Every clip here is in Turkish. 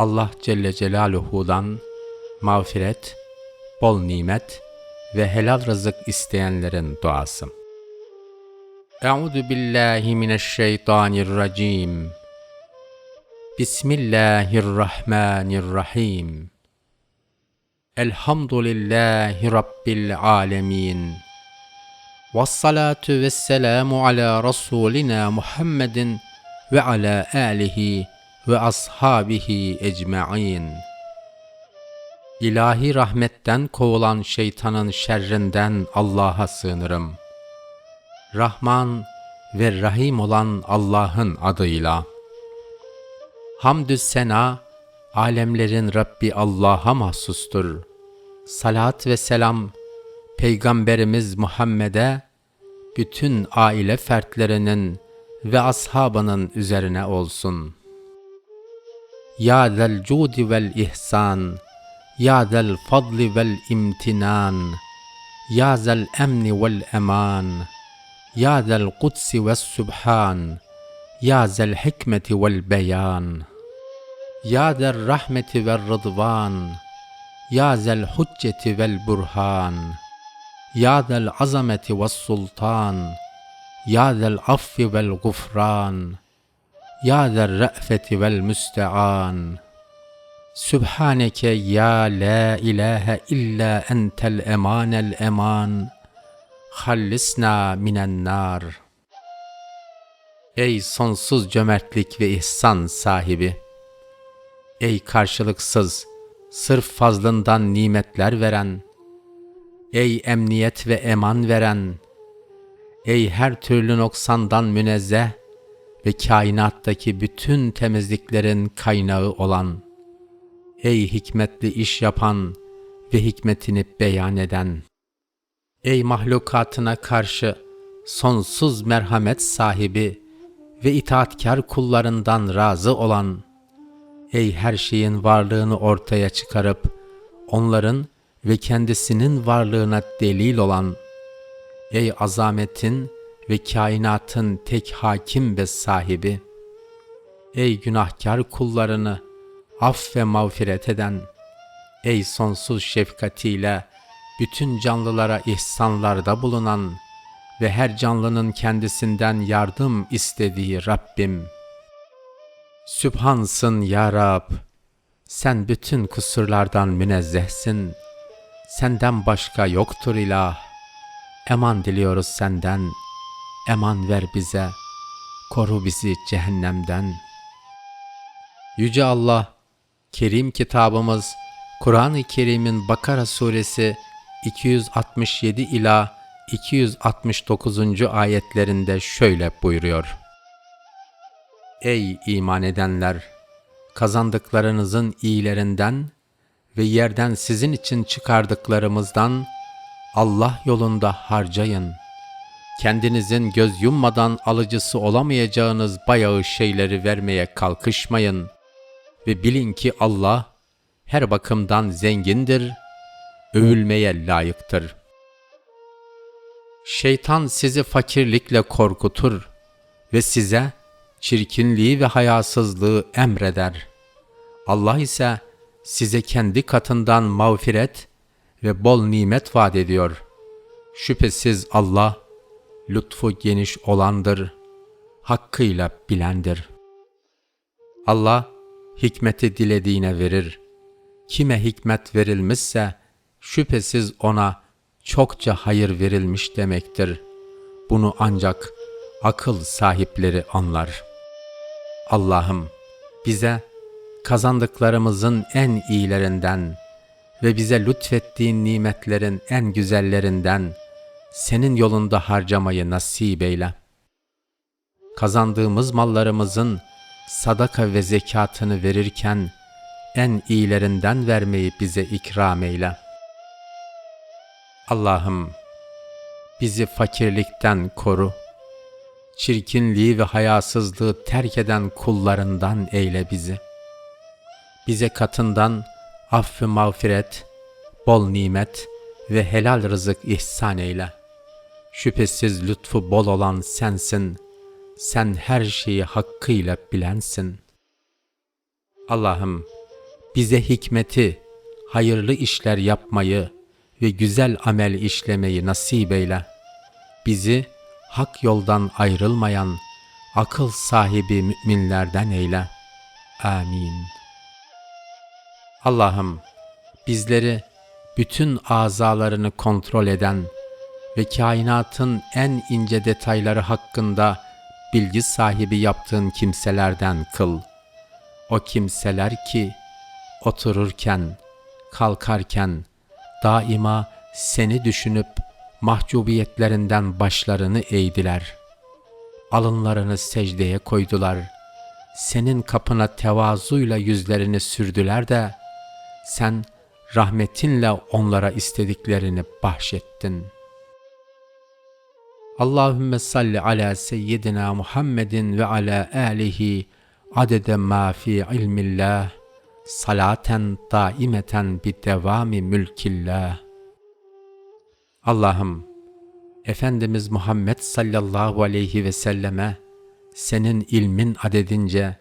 Allah Celle Celaluhu'dan mağfiret, bol nimet ve helal rızık isteyenlerin duası. Euzu billahi mineşşeytanirracim. Bismillahirrahmanirrahim. Elhamdülillahi Rabbil alemin. Vessalatu vesselamu ala Rasulina Muhammedin ve ala alihi ve ashabihi ecma'in. İlahi rahmetten kovulan şeytanın şerrinden Allah'a sığınırım. Rahman ve Rahim olan Allah'ın adıyla. Hamdü sena, alemlerin Rabbi Allah'a mahsustur. Salat ve selam, Peygamberimiz Muhammed'e, bütün aile fertlerinin ve ashabının üzerine olsun. Ya zel cudi vel ihsan, Ya zel fadli vel imtinan, Ya zel emni vel eman, Ya zel kudsi ve subhan, Ya zel hikmeti vel beyan, Ya zel rahmeti vel rıdvan, Ya zel hücceti vel burhan, Ya Ya zel re'feti vel müste'an. Sübhaneke ya la ilahe illa entel emanel eman. Hallisna minen nar. Ey sonsuz cömertlik ve ihsan sahibi! Ey karşılıksız, sırf fazlından nimetler veren! Ey emniyet ve eman veren! Ey her türlü noksandan münezzeh ve kainattaki bütün temizliklerin kaynağı olan! Ey hikmetli iş yapan ve hikmetini beyan eden! Ey mahlukatına karşı sonsuz merhamet sahibi ve itaatkar kullarından razı olan! Ey her şeyin varlığını ortaya çıkarıp onların ve kendisinin varlığına delil olan! Ey azametin ve kainatın tek hakim ve sahibi! Ey günahkar kullarını af ve mağfiret eden! Ey sonsuz şefkatiyle bütün canlılara ihsanlarda bulunan ve her canlının kendisinden yardım istediği Rabbim! Sübhansın ya Rab! Sen bütün kusurlardan münezzehsin. Senden başka yoktur ilah. Eman diliyoruz senden. Eman ver bize. Koru bizi cehennemden. Yüce Allah, Kerim kitabımız Kur'an-ı Kerim'in Bakara suresi 267 ila 269. ayetlerinde şöyle buyuruyor. Ey iman edenler! Kazandıklarınızın iyilerinden ve yerden sizin için çıkardıklarımızdan Allah yolunda harcayın. Kendinizin göz yummadan alıcısı olamayacağınız bayağı şeyleri vermeye kalkışmayın. Ve bilin ki Allah her bakımdan zengindir, övülmeye layıktır. Şeytan sizi fakirlikle korkutur ve size çirkinliği ve hayasızlığı emreder. Allah ise size kendi katından mağfiret ve bol nimet vaat ediyor. Şüphesiz Allah, lütfu geniş olandır, hakkıyla bilendir. Allah, hikmeti dilediğine verir. Kime hikmet verilmişse, şüphesiz ona çokça hayır verilmiş demektir. Bunu ancak akıl sahipleri anlar. Allah'ım bize kazandıklarımızın en iyilerinden ve bize lütfettiğin nimetlerin en güzellerinden senin yolunda harcamayı nasip eyle. Kazandığımız mallarımızın sadaka ve zekatını verirken en iyilerinden vermeyi bize ikram eyle. Allah'ım bizi fakirlikten koru. Çirkinliği ve hayasızlığı terk eden kullarından eyle bizi. Bize katından affı mağfiret, bol nimet ve helal rızık ihsan eyle. Şüphesiz lütfu bol olan sensin. Sen her şeyi hakkıyla bilensin. Allah'ım bize hikmeti, hayırlı işler yapmayı ve güzel amel işlemeyi nasip eyle. Bizi hak yoldan ayrılmayan, akıl sahibi müminlerden eyle. Amin. Allah'ım bizleri bütün azalarını kontrol eden ve kainatın en ince detayları hakkında bilgi sahibi yaptığın kimselerden kıl. O kimseler ki otururken, kalkarken daima seni düşünüp mahcubiyetlerinden başlarını eğdiler. Alınlarını secdeye koydular. Senin kapına tevazuyla yüzlerini sürdüler de sen rahmetinle onlara istediklerini bahşettin. Allahümme salli ala seyyidina Muhammedin ve ala alihi adede ma fi ilmillah salaten daimeten bi devami mülkillah. Allah'ım Efendimiz Muhammed sallallahu aleyhi ve selleme senin ilmin adedince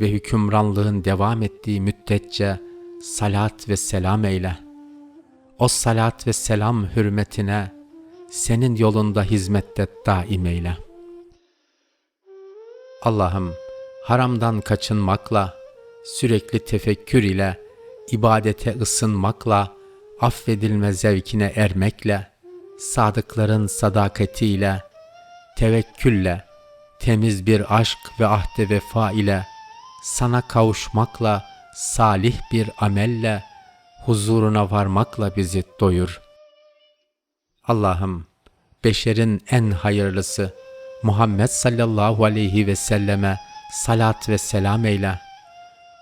ve hükümranlığın devam ettiği müddetçe salat ve selam eyle. O salat ve selam hürmetine senin yolunda hizmette daim eyle. Allah'ım haramdan kaçınmakla, sürekli tefekkür ile, ibadete ısınmakla, affedilme zevkine ermekle, sadıkların sadakatiyle, tevekkülle, temiz bir aşk ve ahde vefa ile, sana kavuşmakla, salih bir amelle, huzuruna varmakla bizi doyur. Allah'ım, beşerin en hayırlısı, Muhammed sallallahu aleyhi ve selleme salat ve selam eyle.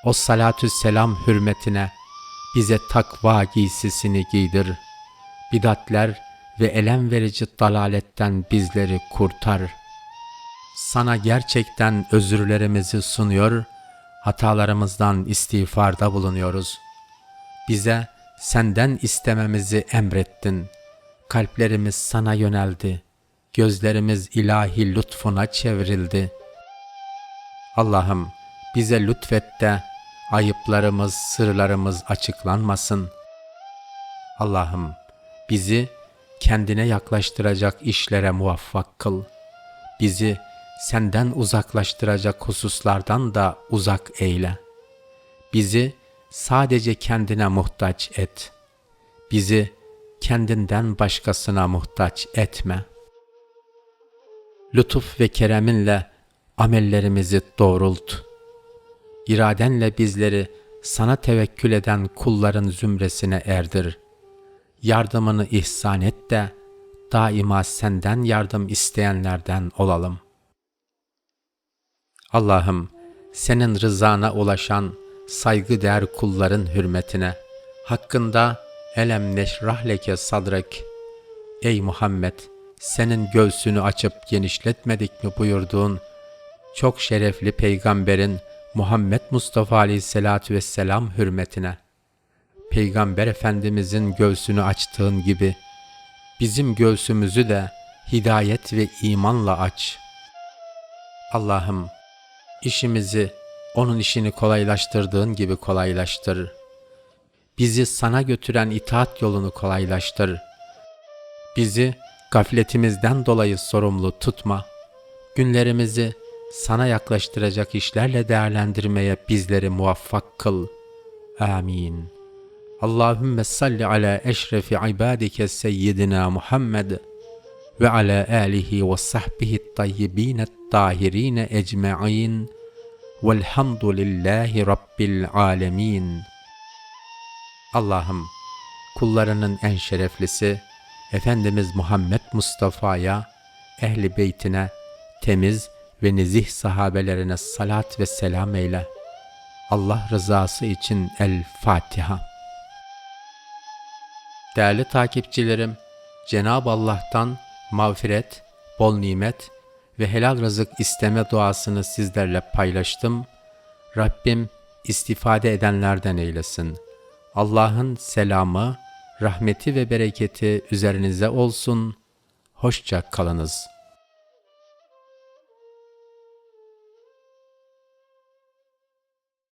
O salatü selam hürmetine bize takva giysisini giydir. Bidatler ve elem verici dalaletten bizleri kurtar. Sana gerçekten özürlerimizi sunuyor, hatalarımızdan istiğfarda bulunuyoruz. Bize senden istememizi emrettin. Kalplerimiz sana yöneldi. Gözlerimiz ilahi lütfuna çevrildi. Allah'ım bize lütfet de ayıplarımız, sırlarımız açıklanmasın. Allah'ım bizi kendine yaklaştıracak işlere muvaffak kıl. Bizi senden uzaklaştıracak hususlardan da uzak eyle. Bizi sadece kendine muhtaç et. Bizi kendinden başkasına muhtaç etme. Lütuf ve kereminle amellerimizi doğrult. İradenle bizleri sana tevekkül eden kulların zümresine erdir. Yardımını ihsan et de daima senden yardım isteyenlerden olalım. Allah'ım senin rızana ulaşan saygıdeğer kulların hürmetine hakkında elem neşrah leke sadrek Ey Muhammed senin göğsünü açıp genişletmedik mi buyurduğun çok şerefli peygamberin Muhammed Mustafa Aleyhisselatü Vesselam hürmetine, Peygamber Efendimizin göğsünü açtığın gibi, bizim göğsümüzü de hidayet ve imanla aç. Allah'ım, işimizi onun işini kolaylaştırdığın gibi kolaylaştır. Bizi sana götüren itaat yolunu kolaylaştır. Bizi gafletimizden dolayı sorumlu tutma. Günlerimizi sana yaklaştıracak işlerle değerlendirmeye bizleri muvaffak kıl. Amin. Allahümme salli ala eşrefi ibadike seyyidina Muhammed ve ala alihi ve sahbihi tayyibine tahirine ecma'in velhamdülillahi rabbil alemin. Allah'ım kullarının en şereflisi Efendimiz Muhammed Mustafa'ya, ehli beytine, temiz ve nezih sahabelerine salat ve selam eyle. Allah rızası için El Fatiha. Değerli takipçilerim, Cenab-ı Allah'tan mağfiret, bol nimet ve helal rızık isteme duasını sizlerle paylaştım. Rabbim istifade edenlerden eylesin. Allah'ın selamı, rahmeti ve bereketi üzerinize olsun. Hoşça kalınız.''